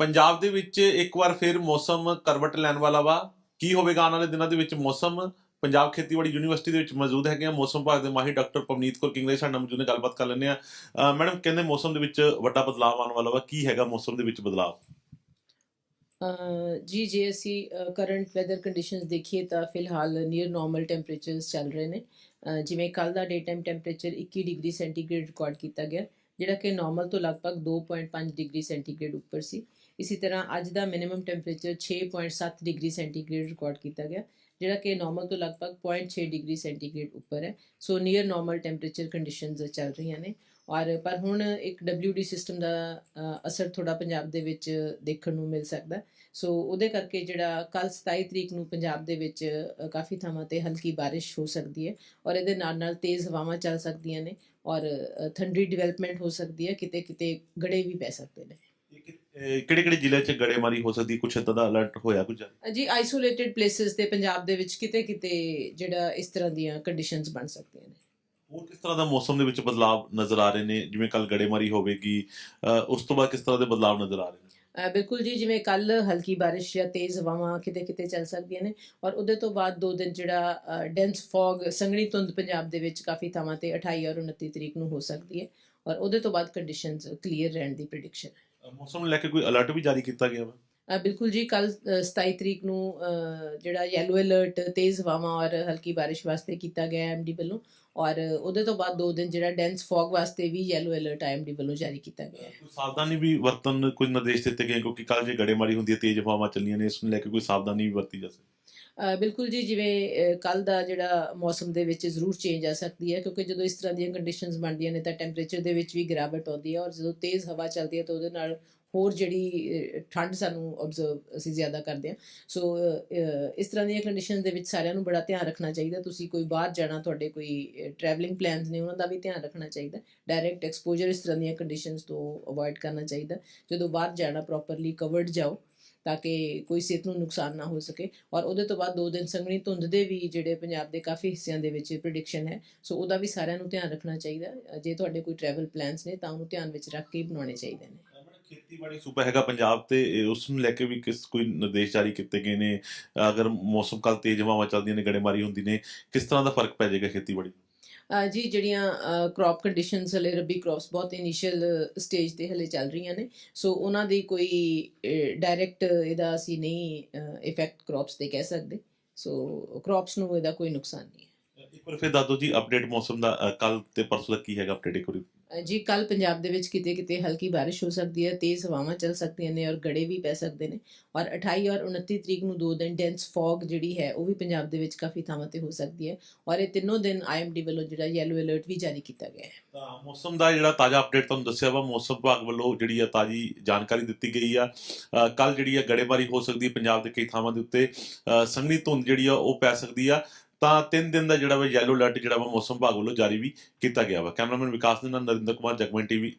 ਪੰਜਾਬ ਦੇ ਵਿੱਚ ਇੱਕ ਵਾਰ ਫਿਰ ਮੌਸਮ ਕਰਵਟ ਲੈਣ ਵਾਲਾ ਵਾ। ਕੀ ਹੋਵੇਗਾ ਆਉਣ ਵਾਲੇ ਦਿਨਾਂ ਦੇ ਵਿੱਚ ਮੌਸਮ? ਪੰਜਾਬ ਖੇਤੀਬਾੜੀ ਯੂਨੀਵਰਸਿਟੀ ਦੇ ਵਿੱਚ ਮੌਜੂਦ ਹੈਗੇ ਆ। ਮੌਸਮ ਵਿਭਾਗ ਦੇ ਮਾਹਿਰ ਡਾਕਟਰ ਪਵਨੀਤ ਕੌਰ ਕਿੰਗਲੇ ਸਾਡੇ ਨਾਲ ਮੌਜੂਦ ਨੇ, ਗੱਲਬਾਤ ਕਰ ਲੈਂਦੇ ਆ ਮੈਡਮ, ਕਹਿੰਦੇ ਮੌਸਮ ਦੇ ਵਿੱਚ ਵੱਡਾ ਬਦਲਾਅ ਆਉਣ ਵਾਲਾ ਵਾ। ਕੀ ਹੈਗਾ ਮੌਸਮ ਦੇ ਵਿੱਚ ਬਦਲਾਅ? ਜੀ, ਜੇ ਅਸੀਂ ਕਰੰਟ ਵੈਦਰ ਕੰਡੀਸ਼ਨਸ ਦੇਖੀਏ ਤਾਂ ਫਿਲਹਾਲ ਨੀਅਰ ਨਾਰਮਲ ਟੈਂਪਰੇਚਰਸ ਚੱਲ ਰਹੇ ਨੇ। ਜਿਵੇਂ ਕੱਲ ਦਾ day time temperature 21 degree centigrade record ਕੀਤਾ ਗਿਆ, ਜਿਹੜਾ ਕਿ ਨਾਰਮਲ ਤੋਂ ਲਗਭਗ 2.5 ਡਿਗਰੀ ਸੈਂਟੀਗ੍ਰੇਡ ਉੱਪਰ ਸੀ। ਇਸੇ ਤਰ੍ਹਾਂ ਅੱਜ ਦਾ minimum temperature 6.7 degree centigrade record ਕੀਤਾ ਗਿਆ, ਜਿਹੜਾ ਕਿ ਨਾਰਮਲ ਤੋਂ ਲਗਭਗ 0.6 ਡਿਗਰੀ ਸੈਂਟੀਗ੍ਰੇਡ ਉੱਪਰ ਹੈ। So near normal temperature conditions ਚੱਲ ਰਹੀਆਂ ਨੇ। ਔਰ, ਪਰ ਹੁਣ ਇੱਕ WD ਸਿਸਟਮ ਦਾ ਅਸਰ ਥੋੜਾ ਪੰਜਾਬ ਦੇ ਵਿੱਚ ਦੇਖਣ ਨੂੰ ਮਿਲ ਸਕਦਾ। ਸੋ ਉਹਦੇ ਕਰਕੇ ਜਿਹੜਾ ਕੱਲ 27 ਤਰੀਕ ਨੂੰ ਪੰਜਾਬ ਦੇ ਵਿੱਚ ਕਾਫੀ ਥਾਵਾਂ ਤੇ ਹਲਕੀ ਬਾਰਿਸ਼ ਹੋ ਸਕਦੀ ਹੈ। ਔਰ ਇਹਦੇ ਨਾਲ ਨਾਲ ਤੇਜ਼ ਹਵਾਵਾਂ ਚੱਲ ਸਕਦੀਆਂ ਨੇ। ਔਰ ਥੰਡੀ ਡਿਵੈਲਪਮੈਂਟ ਹੋ ਸਕਦੀ ਹੈ। ਕਿਤੇ ਕਿਤੇ ਗੜੇ ਵੀ ਪੈ ਸਕਦੇ ਨੇ। ਕਿਹੜੇ ਕਿਹੜੇ ਜ਼ਿਲ੍ਹੇ 'ਚ ਗੜੇਮਾਰੀ ਹੋ ਸਕਦੀ ਕੁਛ ਏਦਾਂ ਦਾ ਅਲਰਟ ਹੋਇਆ ਕੁਝ? ਜੀ ਆਈਸੋਲੇਟਿਡ ਪਲੇਸਿਸ ਤੇ ਪੰਜਾਬ ਦੇ ਵਿੱਚ ਕਿਤੇ ਕਿਤੇ ਜਿਹੜਾ ਇਸ ਤਰ੍ਹਾਂ ਦੀਆਂ ਕੰਡੀਸ਼ਨਸ ਬਣ ਸਕਦੀਆਂ ਨੇ। ਹੋਰ ਕਿਸ ਤਰ੍ਹਾਂ ਦਾ ਮੌਸਮ ਦੇ ਵਿੱਚ ਬਦਲਾਅ ਨਜ਼ਰ ਆ ਰਹੇ ਨੇ? ਜਿਵੇਂ ਕੱਲ ਗੜੇਮਾਰੀ ਹੋਵੇਗੀ ਉਸ ਤੋਂ ਬਾਅਦ ਕਿਸ ਤਰ੍ਹਾਂ ਦੇ ਬਦਲਾਅ ਨਜ਼ਰ ਆ ਰਹੇ ਨੇ? ਬਿਲਕੁਲ ਜੀ ਜਿਵੇਂ ਕੱਲ ਹਲਕੀ ਬਾਰਿਸ਼ ਜਾਂ ਤੇਜ਼ ਹਵਾਵਾਂ ਕਿਤੇ ਕਿਤੇ ਚੱਲ ਸਕਦੀਆਂ ਨੇ ਔਰ ਉਹਦੇ ਤੋਂ ਬਾਅਦ ਦੋ ਦਿਨ ਜਿਹੜਾ ਡੈਂਸ ਫੌਗ ਸੰਘਣੀ ਧੁੰਦ ਪੰਜਾਬ ਦੇ ਵਿੱਚ ਕਾਫੀ ਥਾਵਾਂ ਤੇ 28 ਔਰ 29 ਤਰੀਕ ਨੂੰ ਹੋ ਸਕਦੀ ਹੈ ਔਰ ਉਹਦੇ ਤੋਂ ਬਾਅਦ ਕੰਡੀਸ਼ਨਸ ਕਲੀਅਰ ਰਹਿਣ ਦੀ ਪ੍ਰੈਡਿਕਸ਼ਨ ਹੈ। ਮੌਸਮ ਨੂੰ ਲੈ ਕੇ ਕੋਈ ਅਲਰਟ ਵੀ ਜਾਰੀ ਕੀਤਾ ਗਿਆ ਵਾ। ਬਿਲਕੁਲ ਜੀ ਕੱਲ 27 ਤਰੀਕ ਨੂੰ ਜਿਹੜਾ ਯੈਲੋ ਅਲਰਟ ਤੇਜ਼ ਹਵਾਵਾਂ ਔਰ ਹਲਕੀ ਬਾਰਿਸ਼ ਵਾਸਤੇ ਕੀਤਾ ਗਿਆ ਐਮਡੀ ਵੱਲੋਂ ਔਰ ਉਹਦੇ ਤੋਂ ਬਾਅਦ ਦੋ ਦਿਨ ਜਿਹੜਾ ਡੈਂਸ ਫੌਗ ਵਾਸਤੇ ਵੀ ਯੈਲੋ ਅਲਰਟ ਐਮਡੀ ਵੱਲੋਂ ਜਾਰੀ ਕੀਤਾ ਗਿਆ। ਹੈ ਸਾਵਧਾਨੀ ਵੀ ਵਰਤਨ ਕੋਈ ਨਿਰਦੇਸ਼ ਦਿੱਤੇ ਗਏ ਕਿਉਂਕਿ ਕੱਲ ਜੇ ਗੜੇਮਾਰੀ ਹੁੰਦੀ ਹੈ ਤੇਜ਼ ਹਵਾਵਾਂ ਚੱਲੀਆਂ ਨੇ ਇਸ ਨੂੰ ਲੈ ਕੇ ਕੋਈ ਸਾਵਧਾਨੀ ਵੀ ਵਰਤੀ ਜਾ ਸਕਦੀ। ਬਿਲਕੁਲ ਜੀ ਜਿਵੇਂ ਕੱਲ ਦਾ ਜਿਹੜਾ ਮੌਸਮ ਦੇ ਵਿੱਚ ਜ਼ਰੂਰ ਚੇਂਜ ਆ ਸਕਦੀ ਹੈ ਕਿਉਂਕਿ ਜਦੋਂ ਇਸ ਤਰ੍ਹਾਂ ਦੀਆਂ ਕੰਡੀਸ਼ਨਸ ਬਣਦੀਆਂ ਨੇ ਤਾਂ ਟੈਂਪਰੇਚਰ ਦੇ ਵਿੱਚ ਵੀ ਗਿਰਾਵਟ ਆਉਂਦੀ ਹੈ ਔਰ ਜਦੋਂ ਤੇਜ਼ ਹਵਾ ਚੱਲਦੀ ਹੈ ਤਾਂ ਉਹਦੇ ਨਾਲ ਹੋਰ ਜਿਹੜੀ ਠੰਡ ਸਾਨੂੰ ਆਬਜ਼ਰਵ ਅਸੀਂ ਜ਼ਿਆਦਾ ਕਰਦੇ ਹਾਂ। ਸੋ ਇਸ ਤਰ੍ਹਾਂ ਦੀਆਂ ਕੰਡੀਸ਼ਨਸ ਦੇ ਵਿੱਚ ਸਾਰਿਆਂ ਨੂੰ ਬੜਾ ਧਿਆਨ ਰੱਖਣਾ ਚਾਹੀਦਾ। ਤੁਸੀਂ ਕੋਈ ਬਾਹਰ ਜਾਣਾ, ਤੁਹਾਡੇ ਕੋਈ ਟਰੈਵਲਿੰਗ ਪਲਾਨਸ ਨੇ, ਉਹਨਾਂ ਦਾ ਵੀ ਧਿਆਨ ਰੱਖਣਾ ਚਾਹੀਦਾ। ਡਾਇਰੈਕਟ ਐਕਸਪੋਜ਼ਰ ਇਸ ਤਰ੍ਹਾਂ ਦੀਆਂ ਕੰਡੀਸ਼ਨਸ ਤੋਂ ਅਵੋਇਡ ਕਰਨਾ ਚਾਹੀਦਾ। ਜਦੋਂ ਬਾਹਰ ਜਾਣਾ ਪ੍ਰੋਪਰਲੀ ਕਵਰਡ ਜਾਓ, ਤਾਂ ਕਿ ਕੋਈ ਸਿਹਤ ਨੂੰ ਨੁਕਸਾਨ ਨਾ ਹੋ ਸਕੇ। ਔਰ ਉਹਦੇ ਤੋਂ ਬਾਅਦ ਦੋ ਦਿਨ ਸੰਘਣੀ ਧੁੰਦ ਦੇ ਵੀ ਜਿਹੜੇ ਪੰਜਾਬ ਦੇ ਕਾਫੀ ਹਿੱਸਿਆਂ ਦੇ ਵਿੱਚ ਪ੍ਰਿਡਿਕਸ਼ਨ ਹੈ। ਸੋ ਉਹਦਾ ਵੀ ਸਾਰਿਆਂ ਨੂੰ ਧਿਆਨ ਰੱਖਣਾ ਚਾਹੀਦਾ। ਜੇ ਤੁਹਾਡੇ ਕੋਈ ਟਰੈਵਲ ਪਲਾਨਸ ਨੇ, ਤਾਂ ਉਹਨੂੰ ਧਿਆਨ ਵਿੱਚ ਰੱਖ ਕੇ ਬਣਾਉਣੇ ਚਾਹੀਦੇ ਨੇ। ਖੇਤੀਬਾੜੀ ਸੂਬਾ ਹੈਗਾ ਪੰਜਾਬ ਤੇ ਉਸ ਨੂੰ ਲੈ ਕੇ ਵੀ ਕਿਸ ਕੋਈ ਨਿਰਦੇਸ਼ ਜਾਰੀ ਕੀਤੇ ਗਏ ਨੇ? ਅਗਰ ਮੌਸਮ ਕੱਲ ਤੇਜ਼ ਹਵਾਵਾਂ ਚੱਲਦੀਆਂ ਨੇ ਗੜੇਮਾਰੀ ਹੁੰਦੀ ਨੇ ਕਿਸ ਤਰ੍ਹਾਂ ਦਾ ਫ਼ਰਕ ਪੈ ਜਾਏਗਾ ਖੇਤੀਬਾੜੀ ਜੀ ਜਿਹੜੀਆਂ ਕ੍ਰੌਪ ਕੰਡੀਸ਼ਨਸ ਹਲੇ ਰੱਬੀ ਕ੍ਰੌਪਸ ਬਹੁਤ ਇਨੀਸ਼ੀਅਲ ਸਟੇਜ ਤੇ ਹਲੇ ਚੱਲ ਰਹੀਆਂ ਨੇ। ਸੋ ਉਹਨਾਂ ਦੀ ਕੋਈ ਡਾਇਰੈਕਟ ਇਹਦਾ ਅਸੀਂ ਨਹੀਂ ਇਫੈਕਟ ਕ੍ਰੌਪਸ ਤੇ ਕਹਿ ਸਕਦੇ। ਸੋ ਕ੍ਰੌਪਸ ਨੂੰ ਇਹਦਾ ਕੋਈ ਨੁਕਸਾਨ ਨਹੀਂ ਹੈ। ਇੱਕ ਵਾਰ ਫਿਰ ਦਾਦੋ ਜੀ ਅਪਡੇਟ ਮੌਸਮ ਦਾ ਕੱਲ ਤੇ ਪਰਸੋਂ ਦਾ ਕੀ ਹੈਗਾ ਅਪਡੇਟ ਇੱਕ ਵਾਰੀ। ਜੀ ਕੱਲ ਪੰਜਾਬ ਦੇ ਵਿੱਚ ਕਿਤੇ ਕਿਤੇ ਹਲਕੀ ਬਾਰਿਸ਼ ਹੋ ਸਕਦੀ ਹੈ, ਤੇਜ਼ ਹਵਾਵਾਂ ਚੱਲ ਸਕਦੀਆਂ ਨੇ ਔਰ ਗੜੇ ਵੀ ਪੈ ਸਕਦੇ ਨੇ। ਔਰ 28 ਔਰ 29 ਤਰੀਕ ਨੂੰ ਦੋ ਦਿਨ ਡੈਂਸ ਫੌਗ ਜਿਹੜੀ ਹੈ, ਉਹ ਵੀ ਪੰਜਾਬ ਦੇ ਵਿੱਚ ਕਾਫੀ ਥਾਵਾਂ ਤੇ ਹੋ ਸਕਦੀ ਹੈ। ਔਰ ਇਹ ਤਿੰਨੋਂ ਦਿਨ ਆਈਐਮਡੀ ਵੱਲੋਂ ਜਿਹੜਾ ਯੈਲੋ ਅਲਰਟ ਵੀ ਜਾਰੀ ਕੀਤਾ ਗਿਆ ਹੈ। ਤਾਂ ਮੌਸਮ ਦਾ ਜਿਹੜਾ ਤਾਜ਼ਾ ਅਪਡੇਟ ਤੁਹਾਨੂੰ ਦੱਸਿਆ ਵਾ, ਮੌਸਮ ਵਿਭਾਗ ਵੱਲੋਂ ਜਿਹੜੀ ਆ ਤਾਜ਼ੀ ਜਾਣਕਾਰੀ ਦਿੱਤੀ ਗਈ ਆ। ਕੱਲ ਜਿਹੜੀ ਆ ਗੜੇਬਾਰੀ ਹੋ ਸਕਦੀ ਹੈ ਪੰਜਾਬ ਦੇ ਕਈ ਥਾਵਾਂ ਦੇ ਉੱਤੇ। ਸੰਘਣੀ ਧੁੰਦ ਜਿਹੜੀ ਆ, ਉਹ ਪੈ ਸਕਦੀ ਆ। ਤਾਂ ਤਿੰਨ ਦਿਨ ਦਾ ਜਿਹੜਾ ਵਾ ਯੈਲੋ ਅਲਰਟ ਜਿਹੜਾ ਵਾ ਮੌਸਮ ਵਿਭਾਗ ਵੱਲੋਂ ਜਾਰੀ ਵੀ ਕੀਤਾ ਗਿਆ ਵਾ। ਕੈਮਰਾਮੈਨ ਵਿਕਾਸ ਦੇ ਨਾਲ ਨਰਿੰਦਰ ਕੁਮਾਰ ਜਗਮਨ ਟੀਵੀ